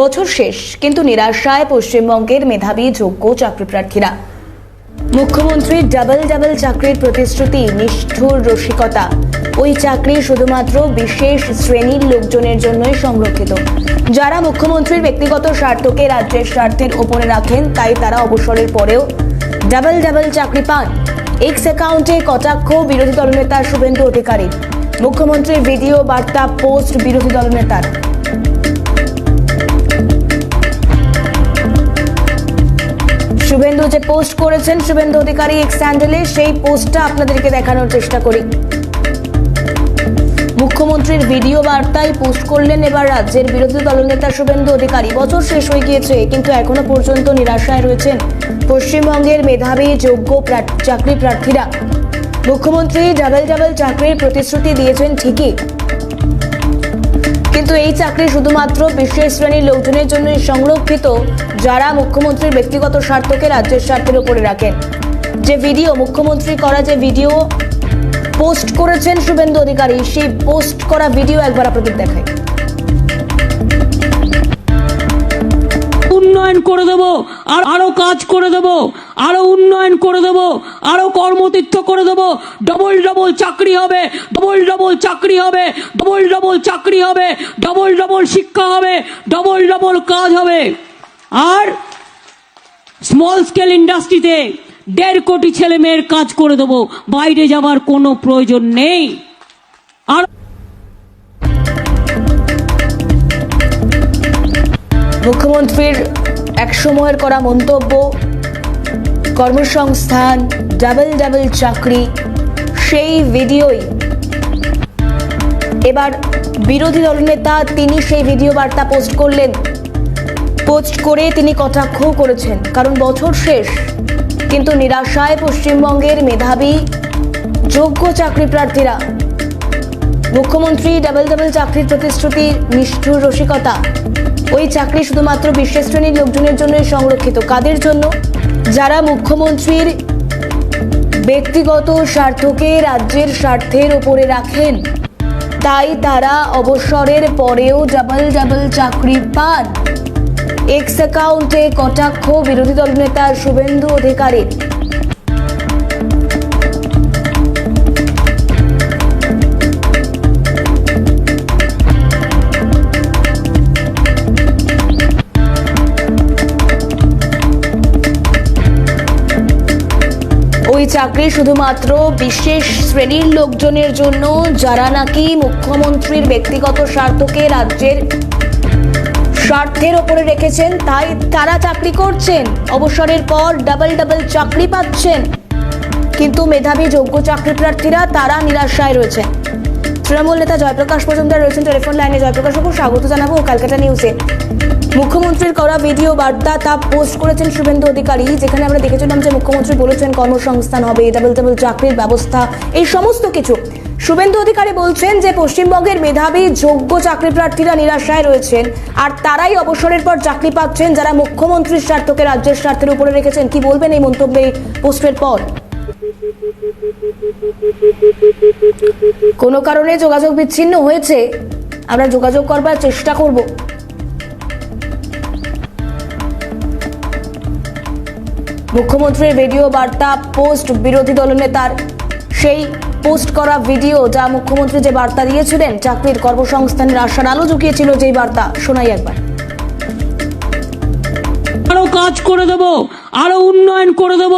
বছর শেষ, কিন্তু নিরাশায় পশ্চিমবঙ্গের মেধাবী যোগ্য চাকরি প্রার্থীরা। মুখ্যমন্ত্রীর ডাবল ডাবল চাকরির প্রতিশ্রুতি, নিষ্ঠুর রসিকতা। ওই চাকরি শুধুমাত্র বিশেষ শ্রেণির লোকজনের জন্যই সংরক্ষিত। যারা মুখ্যমন্ত্রীর ব্যক্তিগত স্বার্থকে রাজ্যের স্বার্থের ওপরে রাখেন, তাই তারা অবসরের পরেও ডাবল ডাবল চাকরি পান। এক্স অ্যাকাউন্টে কটাক্ষ বিরোধী দলনেতা শুভেন্দু অধিকারী। মুখ্যমন্ত্রীর ভিডিও বার্তা, পোস্ট বিরোধী দলনেতার। শুভেন্দু যে পোস্ট করেছেন, শুভেন্দু অধিকারী এক্স স্যান্ডেলে সেই পোস্টটা আপনাদেরকে দেখানোর চেষ্টা করি। মুখ্যমন্ত্রীর ভিডিও বার্তায় পোস্ট করলেন এবার রাজ্যের বিরোধী দলনেতা শুভেন্দু অধিকারী। বছর শেষ হয়ে গিয়েছে, কিন্তু এখনও পর্যন্ত নিরাশায় রয়েছেন পশ্চিমবঙ্গের মেধাবী, যোগ্য চাকরি প্রার্থীরা। মুখ্যমন্ত্রী ডাবল ডাবল চাকরির প্রতিশ্রুতি দিয়েছেন ঠিকই এই চাকরি শুধুমাত্র বিশেষ শ্রেণির লোকজনের জন্য সংরক্ষিত, যারা মুখ্যমন্ত্রীর ব্যক্তিগত স্বার্থকে রাজ্যের স্বার্থের উপরে রাখেন যে ভিডিও মুখ্যমন্ত্রী করা যে ভিডিও পোস্ট করেছেন শুভেন্দু অধিকারী, সেই পোস্ট করা ভিডিও একবার আপনাদের দেখাই। উন্নয়ন করে দেব, আর আরও কাজ করে দেব, আরও উন্নয়ন করে দেব, আরও কর্মতীর্থ করে দেব। ডবল ডবল চাকরি হবে, ডবল ডবল চাকরি হবে, ডবল ডবল চাকরি হবে, ডবল ডবল শিক্ষা হবে, ডবল ডবল কাজ হবে। আর স্মল স্কেল ইন্ডাস্ট্রিতে দেড় কোটি ছেলে মেয়ের কাজ করে দেব, বাইরে যাবার কোনো প্রয়োজন নেই। আর মুখ্যমন্ত্রীর এক সময়ের করা মন্তব্য। কর্মসংস্থান ডাবল ডাবল চাকরি, সেই ভিডিওই। এবার বিরোধী দলনেতা তিনি সেই ভিডিও বার্তা পোস্ট করলেন। পোস্ট করে তিনি কটাক্ষ করেছেন, কারণ বছর শেষ। কিন্তু নিরাশায় পশ্চিমবঙ্গের মেধাবী, যোগ্য চাকরি প্রার্থীরা। মুখ্যমন্ত্রী ডাবল ডাবল চাকরির প্রতিশ্রুতি, নিষ্ঠুর রসিকতা। ওই চাকরি শুধুমাত্র বিশেষ শ্রেণির লোকজনের জন্যই সংরক্ষিত। কাদের জন্য? যারা মুখ্যমন্ত্রীর ব্যক্তিগত স্বার্থকে রাজ্যের স্বার্থের ওপরে রাখেন, তাই তারা অবসরের পরেও ডাবল ডাবল চাকরি পান। এক্স অ্যাকাউন্টে কটাক্ষ বিরোধী দলনেতা শুভেন্দু অধিকারীর ওই চাকরি শুধুমাত্র বিশেষ শ্রেণির লোকজনের জন্য, যারা নাকি মুখ্যমন্ত্রীর ব্যক্তিগত স্বার্থকে রাজ্যের স্বার্থের ওপরে রেখেছেন, তাই তারা চাকরি করছেন। অবসরের পর ডাবল ডাবল চাকরি পাচ্ছেন। কিন্তু মেধাবী যোগ্য চাকরি প্রার্থীরা তারা নিরাশায় রয়েছেন তৃণমূল নেতা জয়প্রকাশ মজুমদার রয়েছেন টেলিফোন লাইনে। জয়প্রকাশ বাবু, স্বাগত জানাব ক্যালকাটা নিউজে। মুখ্যমন্ত্রীর করা ভিডিও বার্তা তা পোস্ট করেছেন শুভেন্দু অধিকারী, যেখানে আমরা দেখেছিলাম যে মুখ্যমন্ত্রী বলেছেন কর্মসংস্থান হবে, ডাবল ডাবল চাকরির ব্যবস্থা, এই সমস্ত কিছু। শুভেন্দু অধিকারী বলছেন যে পশ্চিমবঙ্গের মেধাবী, যোগ্য চাকরি প্রার্থীরা নিরাশায় রয়েছেন, আর তারাই অবসরের পর চাকরি পাচ্ছেন যারা মুখ্যমন্ত্রীর স্বার্থকে রাজ্যের স্বার্থের উপরে রেখেছেন। কি বলবেন এই মন্তব্যে পোস্টের পর? কোনো কারণে যোগাযোগ বিচ্ছিন্ন হয়েছে, আমরা যোগাযোগ করবার চেষ্টা করব। মুখ্যমন্ত্রীর ভিডিও বার্তা পোস্ট বিরোধী দলনেতার সেই পোস্ট করা ভিডিও যা মুখ্যমন্ত্রী যে বার্তা দিয়েছিলেন, চাকরির কর্মসংস্থানের আশার আলো ঝুঁকিয়েছিল যেই বার্তা। শোনাই একবার। আরও কাজ করে দেব, আরও উন্নয়ন করে দেব,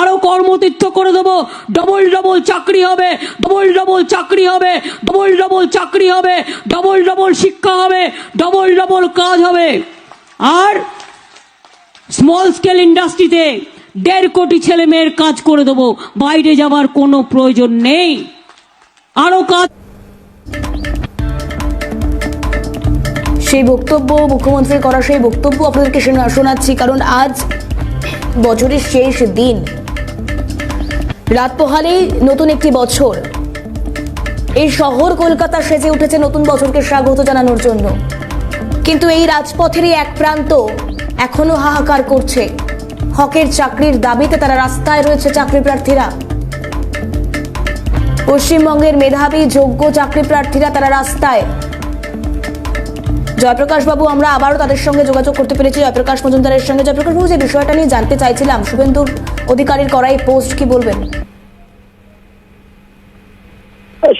আরও কর্মতীর্থ করে দেব। ডবল ডবল চাকরি হবে, ডবল ডবল চাকরি হবে, ডবল ডবল চাকরি হবে, ডবল ডবল শিক্ষা হবে, ডবল ডবল কাজ হবে। আর স্মল স্কেল ইন্ডাস্ট্রিতে দেড় কোটি ছেলে মেয়ের কাজ করে দেব। বাইরে যাবার কোনো প্রয়োজন নেই। আরও কাজ সেই বক্তব্য মুখ্যমন্ত্রীর করা সেই বক্তব্য আপনাদেরকে শোনা- শোনাচ্ছি, কারণ আজ বছরের শেষ দিন। রাত পোহালেই নতুন একটি বছর। এই শহর কলকাতা সেজে উঠেছে নতুন বছরকে স্বাগত জানানোর জন্য। কিন্তু এই রাজপথেরই এক প্রান্ত এখনও হাহাকার করছে। হকের চাকরির দাবিতে তারা রাস্তায় রয়েছে চাকরি প্রার্থীরা। পশ্চিমবঙ্গের মেধাবী, যোগ্য চাকরি প্রার্থীরা তারা রাস্তায়। জয়প্রকাশ বাবু আমরা আবারও তাদের সঙ্গে যোগাযোগ করতে পেরেছি। জয়প্রকাশ মজুমদারের সঙ্গে। জয়প্রকাশ বাবু, যে বিষয়টা নিয়ে জানতে চাইছিলাম, শুভেন্দুর অধিকারীর করা এই পোস্ট, কি বলবেন?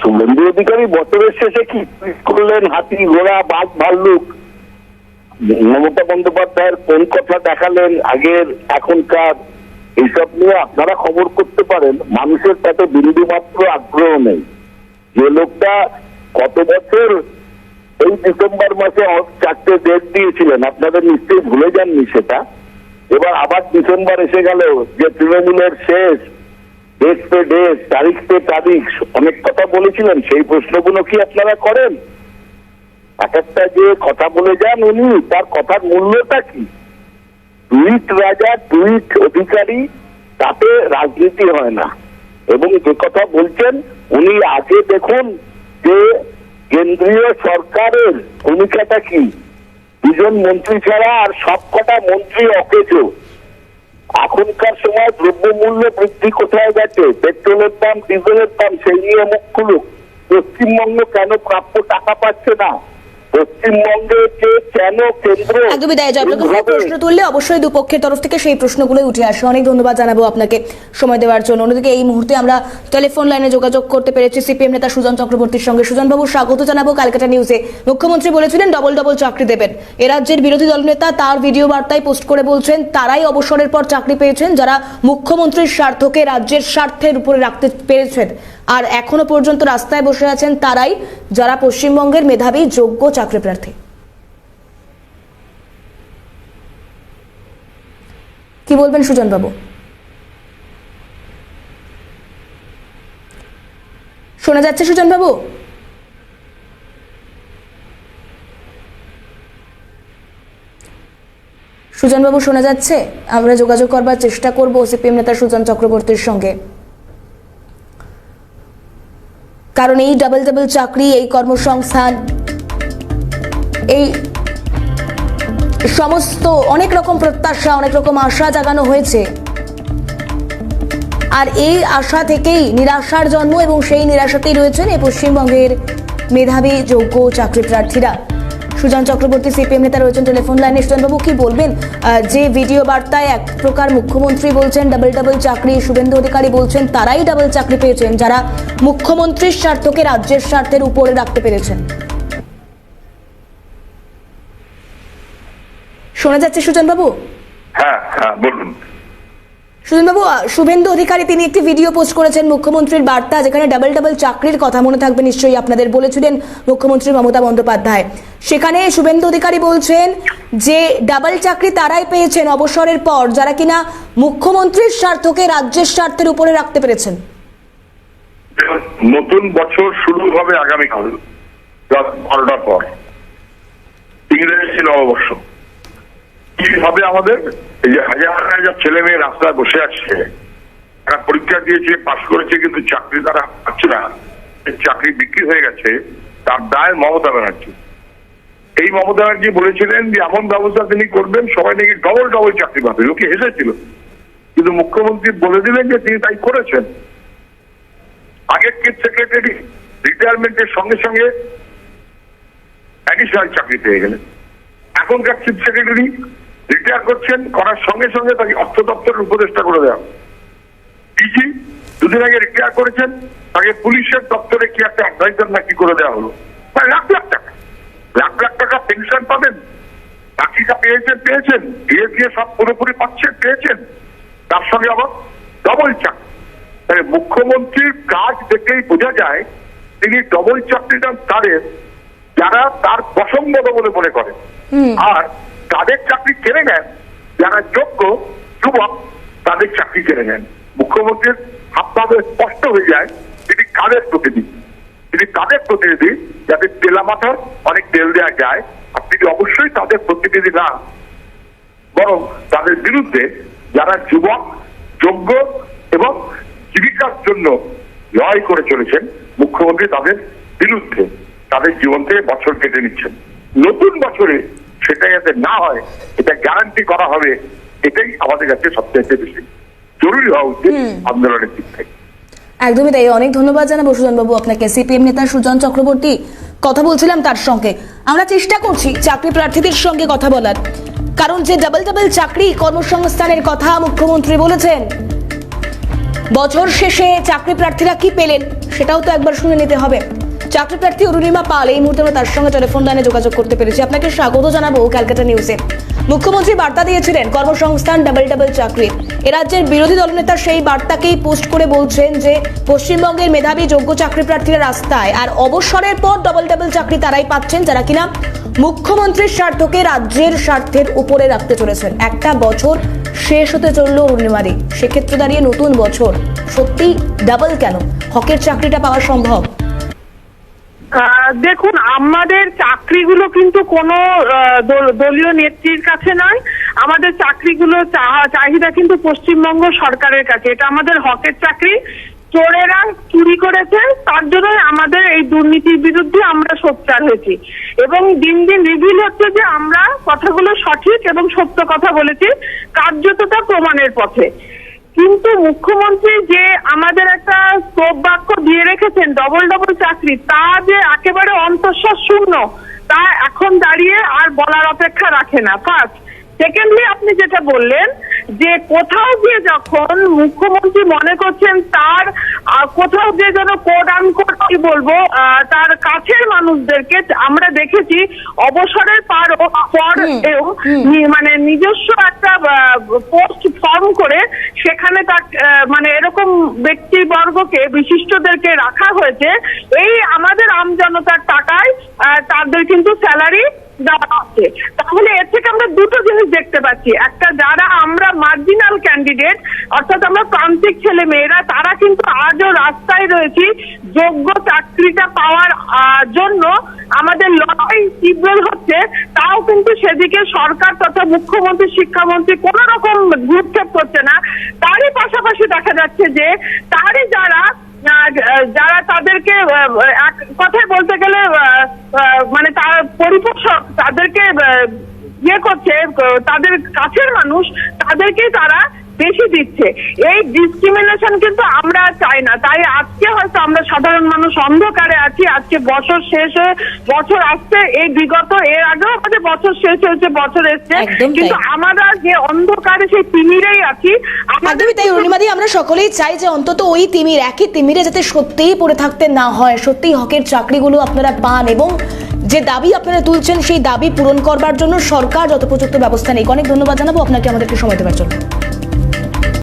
শুভেন্দু অধিকারী, বছরের শেষে কি করলেন? হাতি, ঘোড়া, বাঘ, ভাল্লুক? মমতা বন্দ্যোপাধ্যায়ের কোন কথা দেখালেন আগের এখনকার এইসব নিয়ে আপনারা খবর করতে পারেন। মানুষের তাতে বিন্দু মাত্র আগ্রহ নেই। যে লোকটা কত বছর এই ডিসেম্বর মাসে চারটে ডেট দিয়েছিলেন আপনাদের নিশ্চয়ই ভুলে যাননি সেটা। এবার আবার ডিসেম্বর এসে গেল যে তৃণমূলের শেষ ডেট পে ডেট তারিখ পে তারিখ, অনেক কথা বলেছিলেন, সেই প্রশ্নগুলো কি আপনারা করেন? এক একটা যে কথা বলে যান উনি, তার কথার মূল্যটা কি? টুইট রাজা টুইট অধিকারী, তাতে রাজনীতি হয় না। এবং যে কথা বলছেন, উনি আগে দেখুন যে কেন্দ্রীয় সরকারের ভূমিকাটা কি। দুজন মন্ত্রী ছাড়া আর সবকটা মন্ত্রী অকেজো। এখনকার সময় দ্রব্যমূল্য বৃদ্ধি কোথায় গেছে পেট্রোলের দাম, ডিজেলের দাম, সেই নিয়ে মুখ খুলুক পশ্চিমবঙ্গ কেন প্রাপ্য টাকা পাচ্ছে না? পশ্চিমবঙ্গে যে কেন কেন্দ্র? একদমই জয়প্রকাশ প্রশ্ন তুললে অবশ্যই দুপক্ষের তরফ থেকে সেই প্রশ্নগুলোই উঠে আসে। অনেক ধন্যবাদ জানাব আপনাকে সময় দেওয়ার জন্য। অন্যদিকে এই মুহূর্তে আমরা টেলিফোন লাইনে যোগাযোগ করতে পেরেছি সিপিএম নেতা সুজন চক্রবর্তীর সঙ্গে। সুজন বাবু স্বাগত জানাব ক্যালকাটা নিউজে। মুখ্যমন্ত্রী বলেছিলেন ডবল ডবল চাকরি দেবেন। এ রাজ্যের বিরোধী দলনেতা তার ভিডিও বার্তায় পোস্ট করে বলছেন তারাই অবসরের পর চাকরি পেয়েছেন যারা মুখ্যমন্ত্রীর স্বার্থকে রাজ্যের স্বার্থের উপরে রাখতে পেরেছেন। আর এখনও পর্যন্ত রাস্তায় বসে আছেন তারাই যারা পশ্চিমবঙ্গের মেধাবী যোগ্য চাকরি প্রার্থী। কি বলবেন সুজন বাবু শোনা যাচ্ছে সুজন বাবু সুজন বাবু শোনা যাচ্ছে? আমরা যোগাযোগ করবার চেষ্টা করব সিপিএম নেতা সুজন চক্রবর্তীর সঙ্গে। কারণ এই ডাবল ডাবল চাকরি, এই কর্মসংস্থান এই সমস্ত অনেক রকম প্রত্যাশা, অনেক রকম আশা জাগানো হয়েছে। আর এই আশা থেকেই নিরাশার জন্ম এবং সেই নিরাশাতেই রয়েছেন এই পশ্চিমবঙ্গের মেধাবী, যোগ্য চাকরি প্রার্থীরা। সুজন চক্রবর্তী, সিপিএম নেতা রয়েছেন টেলিফোন লাইনে। সুজনবাবু, কি বলবেন? যে ভিডিও বার্তায় এক প্রকার মুখ্যমন্ত্রী বলছেন, ডাবল ডাবল চাকরি, শুভেন্দু অধিকারী বলছেন, তারাই ডাবল চাকরি পেয়েছেন, যারা মুখ্যমন্ত্রীর স্বার্থকে রাজ্যের স্বার্থের উপরে রাখতে পেরেছেন। শোনা যাচ্ছে সুজনবাবু? হ্যাঁ হ্যাঁ বলুন। সুজনবাবু শুভেন্দু অধিকারী তিনি একটি ভিডিও পোস্ট করেছেন মুখ্যমন্ত্রীর বার্তা যেখানে ডাবল ডাবল চাকরির কথা মনে থাকবে নিশ্চয়ই আপনাদের বলেছিলেন মুখ্যমন্ত্রী মমতা বন্দ্যোপাধ্যায়। সেখানে শুভেন্দু অধিকারী বলছেন যে ডাবল চাকরি তারাই পেয়েছেন অবসরের পর যারা কিনা মুখ্যমন্ত্রীর স্বার্থকে রাজ্যের স্বার্থের উপরে রাখতে পেরেছেন। নতুন বছর শুরু হবে আগামীকাল রাত বারোটার পর। ইংরেজি নববর্ষ কি হবে আমাদের? এই যে হাজার হাজার ছেলে মেয়ে রাস্তায় বসে আছে। তারা পরীক্ষা দিয়েছে, পাশ করেছে, কিন্তু চাকরি তারা পাচ্ছে না। চাকরি বিক্রি হয়ে গেছে, তার দায় মমতা ব্যানার্জি। এই মমতা ব্যানার্জি বলেছিলেন যে, এমন ব্যবস্থা তিনি করবেন, সবাই নাকি ডবল ডবল চাকরি পাবে। লোকে হেসেছিল। কিন্তু মুখ্যমন্ত্রী বলে দিলেন যে, তিনি তাই করেছেন। আগের চিফ সেক্রেটারি রিটায়ারমেন্টের সঙ্গে সঙ্গে অ্যাডিশনাল চাকরি পেয়ে গেলেন। এখনকার চিফ সেক্রেটারি রিটায়ার করছেন করার সঙ্গে সঙ্গে তাকে অর্থ দপ্তরের উপদেষ্টা করে দেওয়া। ডিজি দুদিন আগে রিটায়ার করেছেন তাকে পুলিশের দপ্তরে কি একটা অ্যাডভাইজার নাকি করে দেওয়া হলো? প্রায় লাখ লাখ টাকা। লাখ লাখ টাকা পেনশন পাবেন। বাকিটা পেয়েছেন পেয়েছেন। দিয়ে দিয়ে সব পুরোপুরি পাচ্ছেন পেয়েছেন। তার সঙ্গে আবার ডবল চাকরি মানে মুখ্যমন্ত্রীর কাজ দেখেই বোঝা যায় তিনি ডবল চাকরিটা তাদের যারা তার পছন্দ বলে মনে করেন। আর তাদের কেড়ে নেন। যারা যোগ্য যুবক, তাদের চাকরি কেড়ে নেন। মুখ্যমন্ত্রীর হাবভাবে স্পষ্ট হয়ে যায়, তিনি কাদের প্রতিনিধি? তিনি তাদের প্রতিনিধি যাদের তেলা মাথার অনেক তেল দেওয়া যায়, আর তিনি অবশ্যই তাদের প্রতিনিধি না। বরং তাদের বিরুদ্ধে যারা যুবক, যোগ্য এবং জীবিকার জন্য লড়াই করে চলেছেন, মুখ্যমন্ত্রী তাদের বিরুদ্ধে তাদের জীবন থেকে বছর কেটে নিচ্ছেন। নতুন বছরে সেটা যাতে না হয় এটা গ্যারান্টি করা হবে এটাই আমাদের কাছে সবচেয়ে বেশি জরুরি হওয়া উচিত আন্দোলনের দিক থেকে। একদমই তাই। অনেক ধন্যবাদ জানাব সুজন বাবু আপনাকে। সিপিএম নেতা সুজন চক্রবর্তী কথা বলছিলাম তার সঙ্গে। আমরা চেষ্টা করছি চাকরি প্রার্থীদের সঙ্গে কথা বলার। কারণ যে ডাবল ডাবল চাকরি কর্মসংস্থানের কথা মুখ্যমন্ত্রী বলেছেন বছর শেষে চাকরি প্রার্থীরা কি পেলেন সেটাও তো একবার শুনে নিতে হবে। চাকরি প্রার্থী অরুণিমা পাল এই মুহূর্তে আমরা তার সঙ্গে টেলিফোন লাইনে যোগাযোগ করতে পেরেছি। আপনাকে স্বাগত জানাব ক্যালকাটা নিউজে মুখ্যমন্ত্রী বার্তা দিয়েছিলেন কর্মসংস্থান ডাবল ডাবল চাকরি। এ রাজ্যের বিরোধী দলনেতা সেই বার্তাকেই পোস্ট করে বলছেন যে, পশ্চিমবঙ্গের মেধাবী যোগ্য চাকরি প্রার্থীরা রাস্তায় আর অবসরের পর ডাবল ডাবল চাকরি তারাই পাচ্ছেন যারা কিনা মুখ্যমন্ত্রীর স্বার্থকে রাজ্যের স্বার্থের উপরে রাখতে চলেছেন। একটা বছর শেষ হতে চলল অরুণিমারি সেক্ষেত্রে দাঁড়িয়ে নতুন বছর সত্যি ডাবল কেন? হকের চাকরিটা পাওয়া সম্ভব? দেখুন, আমাদের চাকরিগুলো কিন্তু কোনো দল- দলীয় নেত্রীর কাছে নয়। আমাদের চাকরিগুলো চাহিদা কিন্তু পশ্চিমবঙ্গ সরকারের কাছে। এটা আমাদের হকের চাকরি। চোরেরা চুরি করেছে, তার জন্যই আমাদের এই দুর্নীতির বিরুদ্ধে আমরা সোচ্চার হয়েছি। এবং দিন দিন রিভিল হচ্ছে যে আমরা কথাগুলো সঠিক এবং সত্য কথা বলেছি কার্যততা প্রমাণের পথে। কিন্তু মুখ্যমন্ত্রী যে আমাদের একটা স্তোপ বাক্য দিয়ে রেখেছেন ডবল ডবল চাকরি, তা যে একেবারে অন্তঃশ্বাস শূন্য, তা এখন দাঁড়িয়ে আর বলার অপেক্ষা রাখে না। ফার্স্ট সেকেন্ডলি আপনি যেটা বললেন যে কোথাও গিয়ে যখন মুখ্যমন্ত্রী মনে করছেন তার কোথাও গিয়ে যেন কোড আনকোড কি বলব তার কাছের মানুষদেরকে আমরা দেখেছি অবসরের পার পর মানে নিজস্ব একটা পোস্ট ফর্ম করে সেখানে তার মানে এরকম ব্যক্তিবর্গকে বিশিষ্টদেরকে রাখা হয়েছে। এই আমাদের আমজনতার টাকায় তাদের কিন্তু স্যালারি তাহলে এর থেকে আমরা দুটো জিনিস দেখতে পাচ্ছি। একটা, যারা আমরা মার্জিনাল ক্যান্ডিডেট অর্থাৎ আমরা প্রান্তিক ছেলে মেয়েরা, তারা কিন্তু আজও রাস্তায় রয়েছি যোগ্য চাকরিটা পাওয়ার জন্য। আমাদের লড়াই তীব্র হচ্ছে, তাও কিন্তু সেদিকে সরকার তথা মুখ্যমন্ত্রী, শিক্ষামন্ত্রী কোন রকম ভ্রুক্ষেপ করছে না। তারই পাশাপাশি দেখা যাচ্ছে যে, তারই যারা যারা তাদেরকে কথায় বলতে গেলে মানে তার পরিপোষক তাদেরকে ইয়ে করছে তাদের কাছের মানুষ তাদেরকে তারা বেশি দিচ্ছে। এই ডিসক্রিমিনেশন কিন্তু আমরা চাই না। তাই আজকে হয়তো আমরা সাধারণ মানুষ অন্ধকারে আছি। আজকে বছর শেষ হয়ে বছর আসছে। এই বিগত এর আগেও আমাদের বছর শেষ হয়েছে বছর এসছে। কিন্তু আমরা যে অন্ধকারে সেই তিমিরেই আছি আমাদের একদমই তাই অরুণিমাদি আমরা সকলেই চাই যে অন্তত ওই তিমির একই তিমিরে যাতে সত্যিই পড়ে থাকতে না হয় সত্যিই হকের চাকরিগুলো আপনারা পান এবং যে দাবি আপনারা তুলছেন, সেই দাবি পূরণ করবার জন্য সরকার যথোপযুক্ত ব্যবস্থা নেই। অনেক ধন্যবাদ জানাব। আপনাকে আমাদেরকে সময় দেওয়ার জন্য।